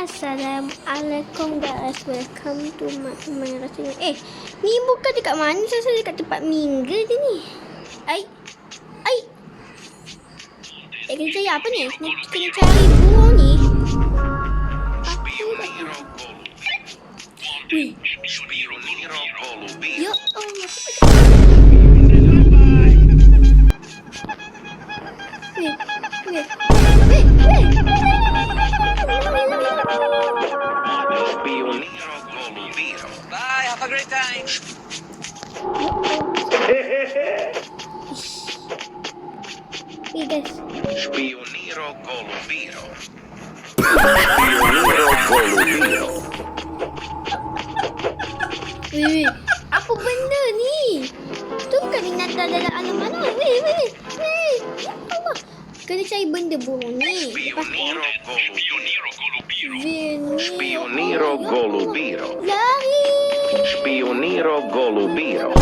Assalamualaikum guys. Welcome to my, my rasanya Eh Ni bukan dekat mana Saya dekat tempat minggu je ni. Ai Ai. Eh kena cari apa ni? Kena, cari burung ni Spioniro. Weh, weh. Apa benda ni? Tu bukan binatang dalam alam mana. Weh, weh, weh. Ya Allah. Kena cari benda burung ni. Spioniro Golubir. Venus. Spioniro Golubiro. Lari. Spioniro Golubiro.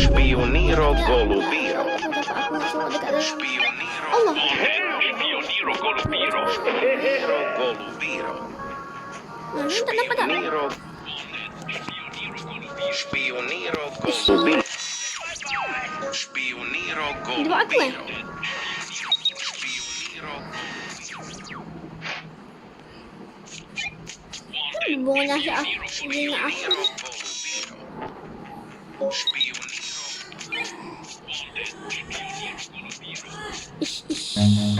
Spioniro Golubiro. Aku dapat aku Miro Golubiro. Miro Golubiro. Spioniro. Spioniro Golubiro. Spioniro Golubiro. Spioniro Golubiro. Bola Golubiro. aż Golubiro. aż. Golubiro. Ich, ich.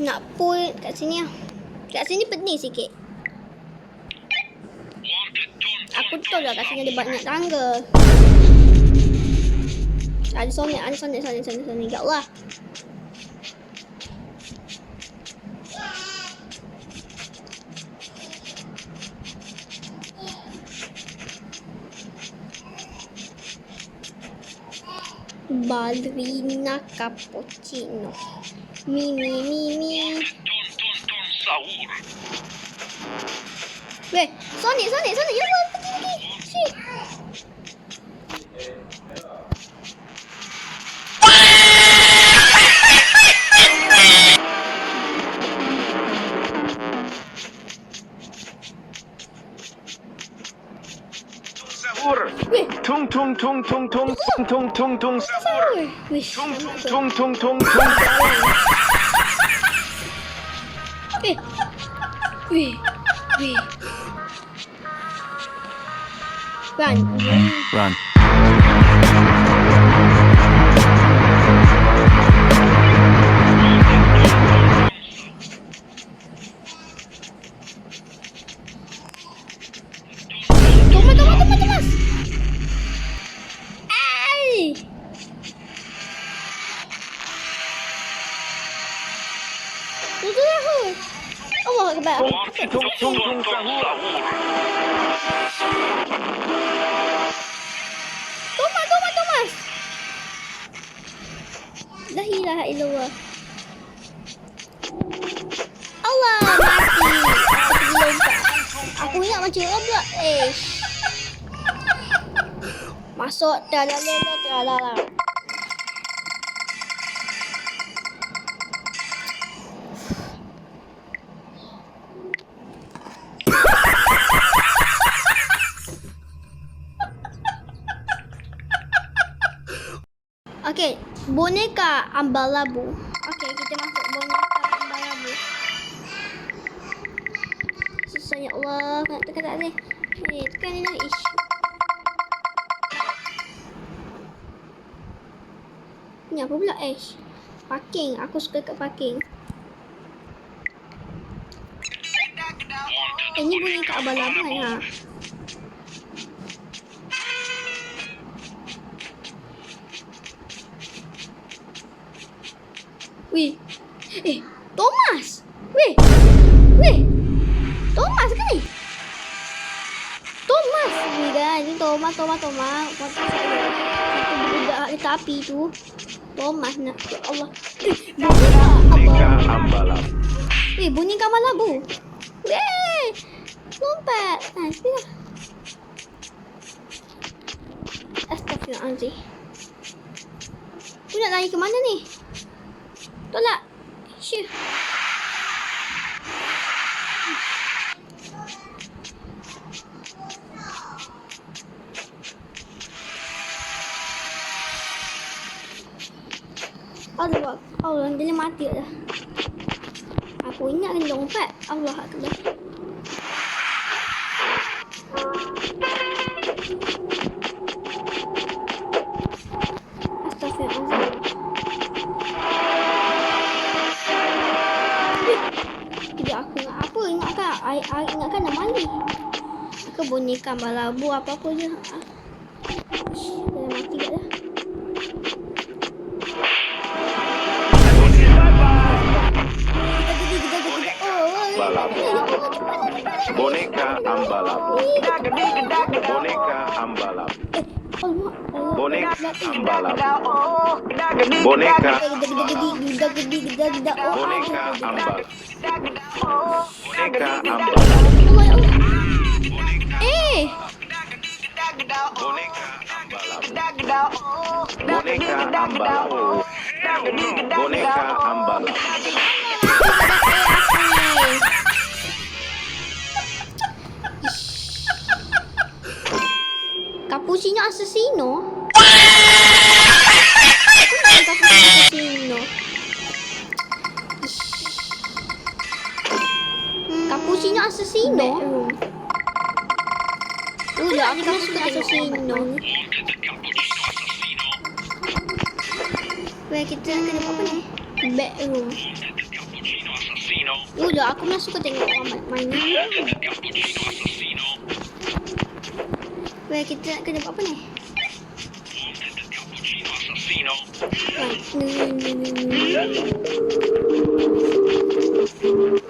Nak put kat sini lah. Kat sini pening sikit. Aku tahu lah kat sini ada banyak tangga. Ada sonik, ada sonik, sonik, sonik, sonik. Ya Allah. ballerina cappuccino. Mi mi mi mi. Don don don sahur. Ve Sony Sony Sony. Yürü, yürü, yürü. Şey. tung tung tung tung tung tung tung tung tung tung tung tung Run. Run. Itu dah hu. Allah. Tung, tung, tung, tung, Thomas, Thomas, Thomas. Lahi lah, Allah. Allah, mati. Aku lompat. Aku ingat macam roblox. Eh. Masuk dalam lelah, tralala. Boneka ambalabu. Okey, kita masuk boneka ambalabu. Susah ya Allah, nak tekan tak ni. Eh, tekan ni lah. Ish. Ni apa pula Ash? Parking. Aku suka kat parking. Eh, ni boneka abal-abal ha. Wih. Eh, Thomas. Weh. Weh. Thomas ke ni? Thomas. Weh guys, ni Thomas, Thomas, Thomas. Saya. Itu budak kereta api tu. Thomas nak. Ya Allah. Eh. Ambalap. Weh, bunyi kamar labu. Weh. Lompat. Ha, sini lah. Astaghfirullahaladzim. Aku nak lari ke mana ni? Tolak. Syuh. Allah, Allah, dia mati dah. Aku ingat kena lompat. Allah Akbar. Astaghfirullah. Ke boneka balabu apa-apa je ah. Ish, Dah mati dah. Boneka Ambalap. Boneka Ambalap. Boneka Ambalap. Boneka Boneka Ambalap. Boneka Ambalap. Boneka Ambala Boneka Ambala Boneka Ambala Kapusinya asesino? Cappuccino assassino. Weh, kita kena buat apa ni? Bedroom. Udah, aku nak suka tengok orang main main. Weh, kita kena buat apa ni? Right.